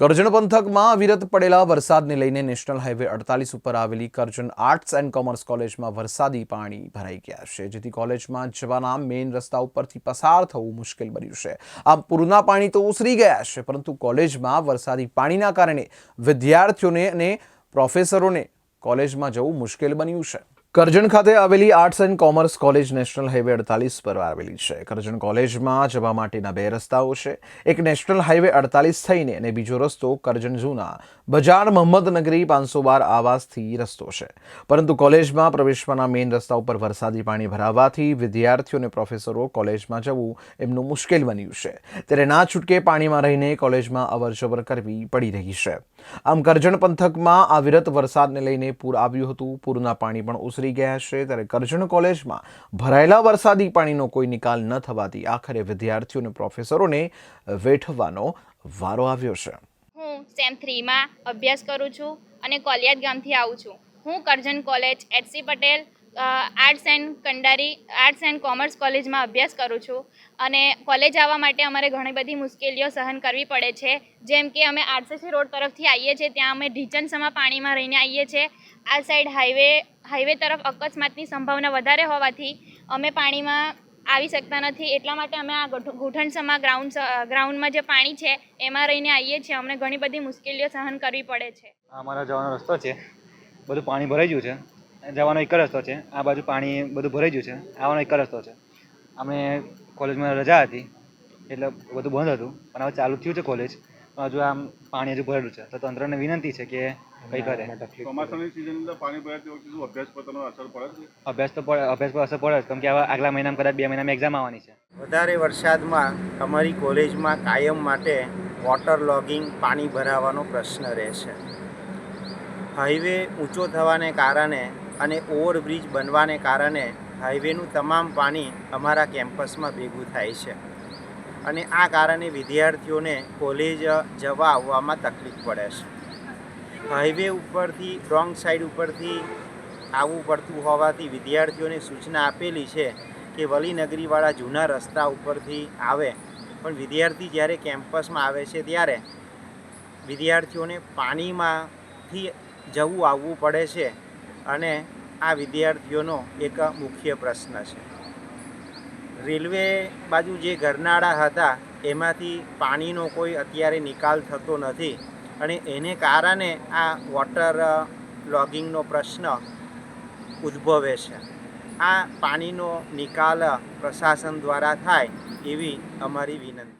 કરજણ પંથકમાં અવિરત પડેલા વરસાદને લઈને નેશનલ હાઈવે અડતાલીસ ઉપર આવેલી કરજણ આર્ટ્સ એન્ડ કોમર્સ કોલેજમાં વરસાદી પાણી ભરાઈ ગયા છે, જેથી કોલેજમાં જવાના મેઇન રસ્તા ઉપરથી પસાર થવું મુશ્કેલ બન્યું છે. આમ પૂરના પાણી તો ઉસરી ગયા છે, પરંતુ કોલેજમાં વરસાદી પાણીના કારણે વિદ્યાર્થીઓને અને પ્રોફેસરોને કોલેજમાં જવું મુશ્કેલ બન્યું છે. કરજણ ખાતે આવેલી arts and commerce college national highway અડતાલીસ પર આવેલી છે. કરજણ કોલેજમાં જવા માટેના બે રસ્તાઓ છે. એક નેશનલ હાઈવે અડતાલીસ થઈને અને બીજો રસ્તો કરજણ જૂના બજાર મહમ્મદનગરી પાંચસો બાર આવાસથી રસ્તો છે. પરંતુ કોલેજમાં પ્રવેશવાના મેઇન રસ્તા ઉપર વરસાદી પાણી ભરાવાથી વિદ્યાર્થીઓ અને પ્રોફેસરો કોલેજમાં જવું એમનું મુશ્કેલ બન્યું છે. ત્યારે ના છૂટકે પાણીમાં રહીને કોલેજમાં અવરજવર કરવી પડી રહી છે. આમ કરજણ પંથકમાં અવિરત વરસાદને લઈને પૂર આવ્યું હતું. પૂરના પાણી પણ ઓસરી ગયા છે ત્યારે કરજણ કોલેજમાં ભરાયેલા વરસાદી પાણીનો કોઈ નિકાલ ન થવાથી આખરે વિદ્યાર્થીઓ અને પ્રોફેસરોને વેઠવાનો વારો આવ્યો છે. હું સેમ થ્રીમાં અભ્યાસ કરું છું અને કોલિયાદ ગામથી આવું છું. હું Karjan college HC Patel arts and Kandari, arts and commerce કોલેજમાં અભ્યાસ કરું છું. અને કોલેજ આવવા માટે અમારે ઘણી બધી મુશ્કેલીઓ સહન કરવી પડે છે. જેમ કે અમે આરસીસી રોડ તરફથી આવીએ છીએ, ત્યાં અમે ઢીચણસમાં પાણીમાં રહીને આવીએ છીએ. આ સાઈડ હાઈવે હાઈવે તરફ અકસ્માતની સંભાવના વધારે હોવાથી અમે પાણીમાં આવી શકતા નથી. એટલા માટે અમે આ ગોઠ- ગ્રાઉન્ડ ગ્રાઉન્ડમાં જે પાણી છે, એમાં રહીને આવીએ છીએ. અમને ઘણી બધી મુશ્કેલીઓ સહન કરવી પડે છે. અમારા જવાનો રસ્તો છે. બધું પાણી ભરાઈ ગયું છે. જવાનો એક રસ્તો છે. આ બાજુ પાણી બધું ભરાઈ ગયું છે. આવવાનો એક રસ્તો છે. અમે કોલેજમાં રજા હતી. એટલે બધું બંધ હતું. પણ હવે ચાલુ થયું છે કોલેજ. પણ હજુ આમ પાણી હજુ ભરેલું છે. તો તંત્રને વિનંતી છે કે કઈ કરે. ચોમાસાની સિઝન અંદર પાણી ભરાય તે વખતે અભ્યાસ પર તેનો અસર પડે છે. અભ્યાસ તો પડે અભ્યાસ પર અસર પડે કેમ કે હવે આગલા મહિનામાં કદાચ બે મહિનામાં એક્ઝામ આવવાની છે. વધારે વરસાદમાં અમારી કોલેજમાં કાયમ માટે વોટર લોગિંગ પાણી ભરાવાનો પ્રશ્ન રહેશે. હાઈવે ઊંચો થવાને કારણે અને ઓવરબ્રિજ બનવાને કારણે હાઈવેનું તમામ પાણી અમારા કેમ્પસમાં ભેગું થાય છે. અને આ કારણે વિદ્યાર્થીઓને કોલેજ જવા આવવામાં તકલીફ પડે છે. હાઈવે ઉપરથી, રોંગ સાઈડ ઉપરથી આવવું પડતું હોવાથી વિદ્યાર્થીઓને સૂચના આપેલી છે કે વલીનગરીવાળા જૂના રસ્તા ઉપરથી આવે. પણ વિદ્યાર્થી જ્યારે કેમ્પસમાં આવે છે ત્યારે વિદ્યાર્થીઓને પાણીમાંથી જવું આવવું પડે છે. અને આ વિદ્યાર્થીઓનો એક મુખ્ય પ્રશ્ન છે. રેલવે બાજુ જે ગરનાળા હતા, એમાંથી પાણીનો કોઈ અત્યારે નિકાલ થતો નથી અને એને કારણે આ વોટર લોગિંગનો પ્રશ્ન ઉદ્ભવે છે. આ પાણીનો નિકાલ પ્રશાસન દ્વારા થાય એવી અમારી વિનંતી.